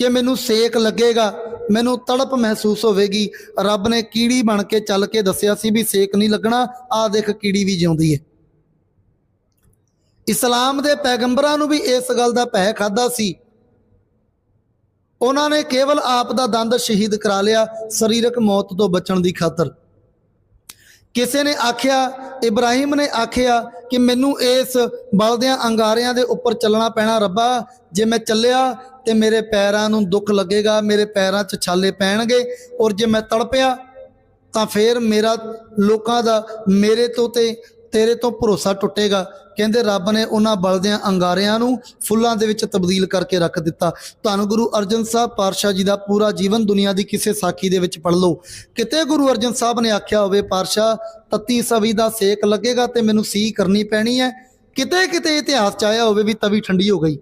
ਕਿ ਮੈਨੂੰ ਸੇਕ ਲੱਗੇਗਾ, ਮੈਨੂੰ ਤੜਪ ਮਹਿਸੂਸ ਹੋਵੇਗੀ। ਰੱਬ ਨੇ ਕੀੜੀ ਬਣ ਕੇ ਚੱਲ ਕੇ ਦੱਸਿਆ ਸੀ ਵੀ ਸੇਕ ਨਹੀਂ ਲੱਗਣਾ ਆ ਦੇਖ ਕੀੜੀ ਵੀ ਜਿਉਂਦੀ ਹੈ ਇਸਲਾਮ ਦੇ ਪੈਗੰਬਰਾਂ ਨੂੰ ਵੀ ਇਸ ਗੱਲ ਦਾ ਭੈ ਖਾਦਾ ਸੀ। ਉਹਨਾਂ ਨੇ ਕੇਵਲ ਆਪ ਦਾ ਦੰਦ ਸ਼ਹੀਦ ਕਰਾ ਲਿਆ, ਸਰੀਰਕ ਮੌਤ ਤੋਂ ਬਚਣ ਦੀ ਖਾਤਰ। ਕਿਸੇ ਨੇ ਆਖਿਆ, ਇਬਰਾਹਿਮ ਨੇ ਆਖਿਆ ਕਿ ਮੈਨੂੰ ਇਸ ਬਲਦਿਆਂ ਅੰਗਾਰਿਆਂ ਦੇ ਉੱਪਰ ਚੱਲਣਾ ਪੈਣਾ ਰੱਬਾ, ਜੇ ਮੈਂ ਚੱਲਿਆ ਤੇ ਮੇਰੇ ਪੈਰਾਂ ਨੂੰ ਦੁੱਖ ਲੱਗੇਗਾ, ਮੇਰੇ ਪੈਰਾਂ 'ਚ ਛਾਲੇ ਪੈਣਗੇ ਔਰ ਜੇ ਮੈਂ ਤੜਪਿਆ ਤਾਂ ਫੇਰ ਮੇਰਾ ਲੋਕਾਂ ਦਾ ਮੇਰੇ ਤੋਂ ਤੇ ਤੇਰੇ ਤੋਂ ਭਰੋਸਾ ਟੁੱਟੇਗਾ। ਕਹਿੰਦੇ, ਰੱਬ ਨੇ ਉਹਨਾਂ ਬਲਦਿਆਂ ਅੰਗਾਰਿਆਂ ਨੂੰ ਫੁੱਲਾਂ ਦੇ ਵਿੱਚ ਤਬਦੀਲ ਕਰਕੇ ਰੱਖ ਦਿੱਤਾ। ਧੰਨ ਗੁਰੂ ਅਰਜਨ ਸਾਹਿਬ ਪਾਤਸ਼ਾਹ ਜੀ ਦਾ ਪੂਰਾ ਜੀਵਨ ਦੁਨੀਆ ਦੀ ਕਿਸੇ ਸਾਖੀ ਦੇ ਵਿੱਚ ਪੜ ਲਓ। ਕਿਤੇ ਗੁਰੂ ਅਰਜਨ ਸਾਹਿਬ ਨੇ ਆਖਿਆ ਹੋਵੇ, ਪਾਤਸ਼ਾਹ, ਤਤੀ ਸਵੀ ਦਾ ਸੇਕ ਲੱਗੇਗਾ ਤੇ ਮੈਨੂੰ ਸੀ ਕਰਨੀ ਪੈਣੀ ਹੈ। ਕਿਤੇ ਕਿਤੇ ਇਤਿਹਾਸ ਚ ਆਇਆ ਹੋਵੇ ਵੀ ਤਵੀ ਠੰਡੀ ਹੋ ਗਈ।